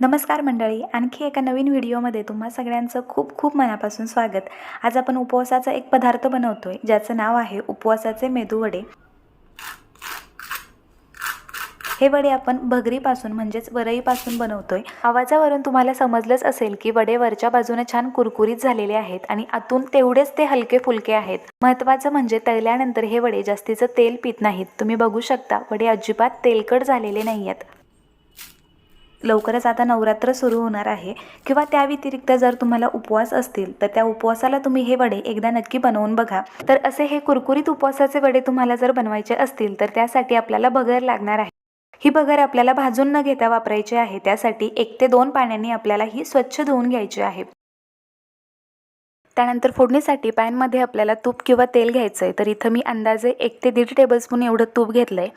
नमस्कार मंडळी आणखी एका नवीन व्हिडिओमध्ये तुम्हा सगळ्यांचं खूप खूप मनापासून स्वागत. आज आपण उपवासाचा एक पदार्थ बनवतोय ज्याचं नाव आहे उपवासाचे मेदू वडे. हे वडे आपण भगरीपासून म्हणजेच वरईपासून बनवतोय. आवाजावरून तुम्हाला समजलंच असेल की वडे वरच्या बाजूने छान कुरकुरीत झालेले आहेत आणि आतून तेवढेच ते हलके फुलके आहेत. महत्त्वाचं म्हणजे तळल्यानंतर हे वडे जास्तीचं तेल पित नाहीत. तुम्ही बघू शकता वडे अजिबात तेलकट झालेले नाही आहेत लवकरच आता नवरात्र सुरू होणार आहे. किंवा त्या व्यतिरिक्त जर तुम्हाला उपवास असतील तर त्या उपवासाला तुम्ही हे वडे एकदा नक्की बनवून बघा. तर असे हे कुरकुरीत उपवासाचे वडे तुम्हाला जर बनवायचे असतील तर त्यासाठी आपल्याला बगर लागणार आहे. ही बगर आपल्याला भाजून न घेता वापरायची आहे. त्यासाठी एक ते दोन पाण्याने आपल्याला ही स्वच्छ धुवून घ्यायची आहे. त्यानंतर फोडणीसाठी पॅनमध्ये आपल्याला तूप किंवा तेल घ्यायचं आहे तर इथं मी अंदाजे एक ते दीड टेबलस्पून एवढं तूप घेतलं आहे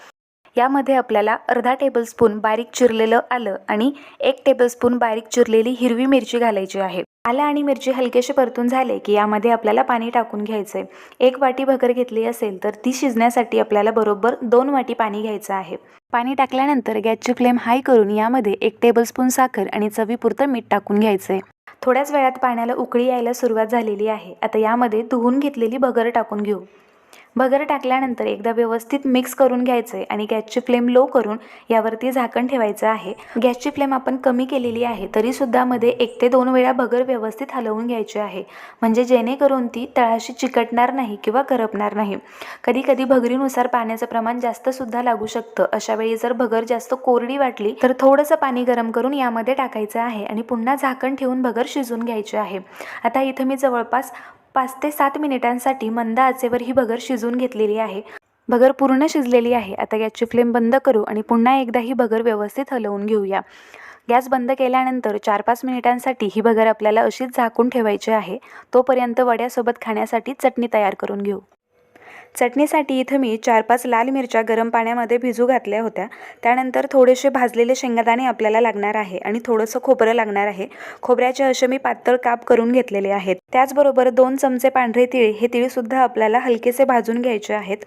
यामध्ये आपल्याला अर्धा टेबलस्पून बारीक चिरलेलं आलं आणि एक टेबलस्पून बारीक चिरलेली हिरवी मिरची घालायची आहे. आलं आणि मिरची हलकेशी परतून झाले की यामध्ये आपल्याला पाणी टाकून घ्यायचं आहे एक वाटी भगर घेतली असेल तर ती शिजण्यासाठी आपल्याला बरोबर दोन वाटी पाणी घ्यायचं आहे. पाणी टाकल्यानंतर गॅसची फ्लेम हाय करून यामध्ये एक टेबलस्पून साखर आणि चवीपुरतं मीठ टाकून घ्यायचं आहे थोड्याच वेळात पाण्याला उकळी यायला सुरुवात झालेली आहे. आता यामध्ये धुवून घेतलेली भगर टाकून घेऊ. भगर टाकल्यानंतर एकदा व्यवस्थित मिक्स करून घ्यायचं आहे आणि गॅसची फ्लेम लो करून यावरती झाकण ठेवायचं आहे. गॅसची फ्लेम आपण कमी केलेली आहे तरीसुद्धा मध्ये एक ते दोन वेळा भगर व्यवस्थित हलवून घ्यायची आहे. म्हणजे जेणेकरून ती तळाशी चिकटणार नाही किंवा करपणार नाही. कधी कधी भगरीनुसार पाण्याचं प्रमाण जास्तसुद्धा लागू शकतं. अशा वेळी जर भगर जास्त कोरडी वाटली तर थोडंसं पाणी गरम करून यामध्ये टाकायचं आहे आणि पुन्हा झाकण ठेवून भगर शिजून घ्यायची आहे. आता इथं मी जवळपास पाच ते सात मिनिटांसाठी मंद आचेवर ही भगर शिजून घेतलेली आहे. भगर पूर्ण शिजलेली आहे. आता गॅसची फ्लेम बंद करू आणि पुन्हा एकदा ही भगर व्यवस्थित हलवून घेऊया. गॅस बंद केल्यानंतर चार पाच मिनिटांसाठी ही भगर आपल्याला अशीच झाकून ठेवायची आहे. तोपर्यंत वड्यासोबत खाण्यासाठी चटणी तयार करून घेऊ. चटणीसाठी इथं मी चार पाच लाल मिरच्या गरम पाण्यामध्ये भिजू घातल्या होत्या. त्यानंतर थोडेसे भाजलेले शेंगदाणे आपल्याला लागणार आहे आणि थोडंसं खोबरं लागणार आहे. खोबऱ्याचे असे मी पातळ काप करून घेतलेले आहेत. त्याचबरोबर दोन चमचे पांढरे तिळ हे तिळसुद्धा आपल्याला हलकेसे भाजून घ्यायचे आहेत.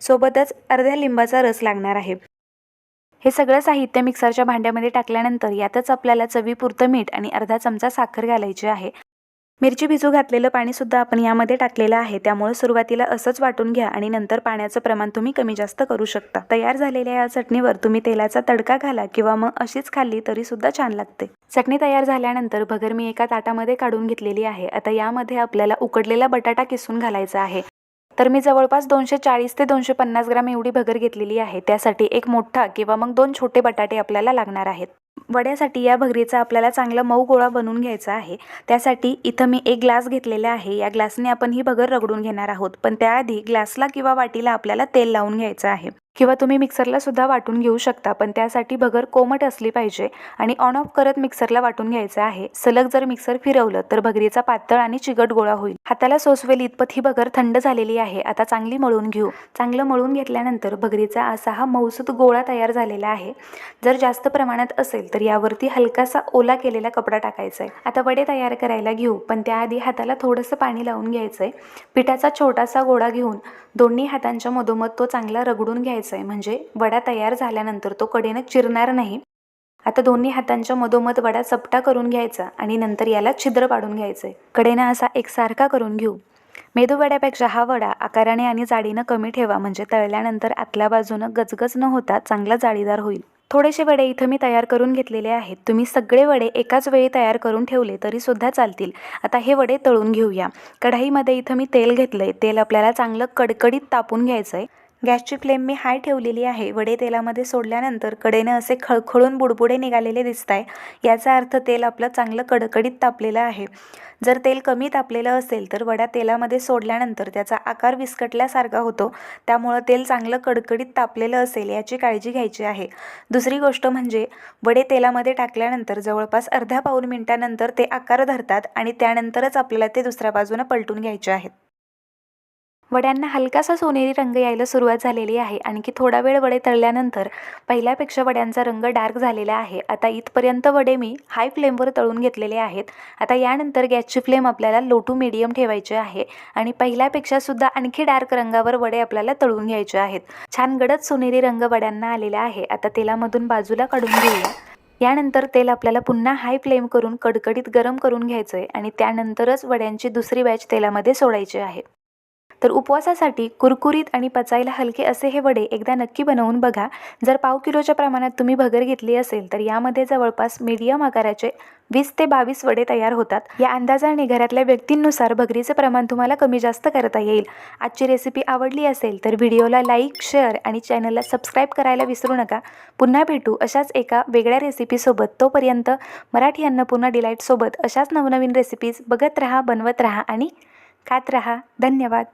सोबतच अर्ध्या लिंबाचा रस लागणार आहे. हे सगळं साहित्य मिक्सरच्या भांड्यामध्ये टाकल्यानंतर यातच आपल्याला चवीपुरतं मीठ आणि अर्धा चमचा साखर घालायची आहे. मिरची भिजू घातलेलं पाणीसुद्धा आपण यामध्ये टाकलेलं आहे. त्यामुळे सुरुवातीला असंच वाटून घ्या आणि नंतर पाण्याचं प्रमाण तुम्ही कमी जास्त करू शकता. तयार झालेल्या या चटणीवर तुम्ही तेलाचा तडका घाला किंवा मग अशीच खाल्ली तरी सुद्धा छान लागते. चटणी तयार झाल्यानंतर भगर मी एका ताटामध्ये काढून घेतलेली आहे. आता यामध्ये आपल्याला उकडलेला बटाटा किसून घालायचा आहे. तर मी जवळपास दोनशे चाळीस ते दोनशे पन्नास ग्राम एवढी भगर घेतलेली आहे. त्यासाठी एक मोठा किंवा मग दोन छोटे बटाटे आपल्याला लागणार आहेत. वड्यासाठी या भगरीचा आपल्याला चांगला मऊ गोळा बनवून घ्यायचा आहे. त्यासाठी इथं मी एक ग्लास घेतलेला आहे. या ग्लासने आपण ही भगर रगडून घेणार आहोत. पण त्याआधी ग्लासला किंवा वाटीला आपल्याला तेल लावून घ्यायचं आहे. किंवा तुम्ही मिक्सरला सुद्धा वाटून घेऊ शकता पण त्यासाठी भगर कोमट असली पाहिजे आणि ऑन ऑफ करत मिक्सरला वाटून घ्यायचं आहे. सलग जर मिक्सर फिरवलं तर भगरीचा पातळ आणि चिकट गोळा होईल. हाताला सोसवेल इतपत ही भगर थंड झालेली आहे. आता चांगली मळून घेऊ. चांगलं मळून घेतल्यानंतर भगरीचा असा हा मऊसूत गोळा तयार झालेला आहे. जर जास्त प्रमाणात असेल तर यावरती हलकासा ओला केलेला कपडा टाकायचा आहे आता वडे तयार करायला घेऊ पण त्याआधी हाताला थोडंसं पाणी लावून घ्यायचं आहे पिठाचा छोटासा गोळा घेऊन दोन्ही हातांच्या मधोमध तो चांगला रगडून घ्यायचा आहे. म्हणजे वडा तयार झाल्यानंतर तो कडेनं चिरणार नाही. आता दोन्ही हातांच्या मधोमध वडा चपटा करून घ्यायचा आणि नंतर याला छिद्र पाडून घ्यायचं आहे कडेनं असा एकसारखा करून घेऊ. मेदू वड्यापेक्षा हा वडा आकाराने आणि जाडीनं कमी ठेवा. म्हणजे तळल्यानंतर आतल्या बाजूनं गजगज न होता चांगला जाळीदार होईल. थोडेसे वडे इथं मी तयार करून घेतलेले आहेत. तुम्ही सगळे वडे एकाच वेळी तयार करून ठेवले तरी सुद्धा चालतील. आता हे वडे तळून घेऊया. कढाईमध्ये इथं मी तेल घेतलं आहे तेल आपल्याला चांगलं कडकडीत तापून घ्यायचं आहे गॅसची फ्लेम मी हाय ठेवलेली आहे. वडे तेलामध्ये सोडल्यानंतर कडेनं असे खळखळून बुडबुडे निघालेले दिसत आहे याचा अर्थ तेल आपलं चांगलं कडकडीत तापलेलं आहे. जर तेल कमी तापलेलं असेल तर वडा तेलामध्ये सोडल्यानंतर त्याचा आकार विस्कटल्यासारखा होतो. त्यामुळं तेल चांगलं कडकडीत तापलेलं असेल याची काळजी घ्यायची आहे. दुसरी गोष्ट म्हणजे वडे तेलामध्ये टाकल्यानंतर जवळपास अर्ध्या पाऊन मिनटानंतर ते आकार धरतात आणि त्यानंतरच आपल्याला ते दुसऱ्या बाजूनं पलटून घ्यायचे आहेत. वड्यांना हलकासा सोनेरी रंग यायला सुरुवात झालेली आहे. आणखी थोडा वेळ वडे तळल्यानंतर पहिल्यापेक्षा वड्यांचा रंग डार्क झालेला आहे. आता इथपर्यंत वडे मी हाय फ्लेमवर तळून घेतलेले आहेत. आता यानंतर गॅसची फ्लेम आपल्याला लो टू मिडियम ठेवायची आहे. आणि पहिल्यापेक्षा सुद्धा आणखी डार्क रंगावर वडे आपल्याला तळून घ्यायचे आहेत. छान गडद सोनेरी रंग वड्यांना आलेला आहे. आता तेलामधून बाजूला काढून घेऊया. यानंतर तेल आपल्याला पुन्हा हाय फ्लेम करून कडकडीत गरम करून घ्यायचं आहे आणि त्यानंतरच वड्यांची दुसरी बॅच तेलामध्ये सोडायची आहे. तर उपवासासाठी कुरकुरीत आणि पचायला हलके असे हे वडे एकदा नक्की बनवून बघा. जर पाव किलोच्या प्रमाणात तुम्ही भगर घेतली असेल तर यामध्ये जवळपास मीडियम आकाराचे वीस ते बावीस वडे तयार होतात. या अंदाजाने घरातल्या व्यक्तींनुसार भगरीचे प्रमाण तुम्हाला कमी जास्त करता येईल. आजची रेसिपी आवडली असेल तर व्हिडिओला लाईक शेअर आणि चॅनलला सबस्क्राईब करायला विसरू नका. पुन्हा भेटू अशाच एका वेगळ्या रेसिपीसोबत तोपर्यंत मराठी अन्नपूर्णा डिलाईटसोबत अशाच नवनवीन रेसिपीज बघत राहा बनवत राहा आणि खात राहा. धन्यवाद.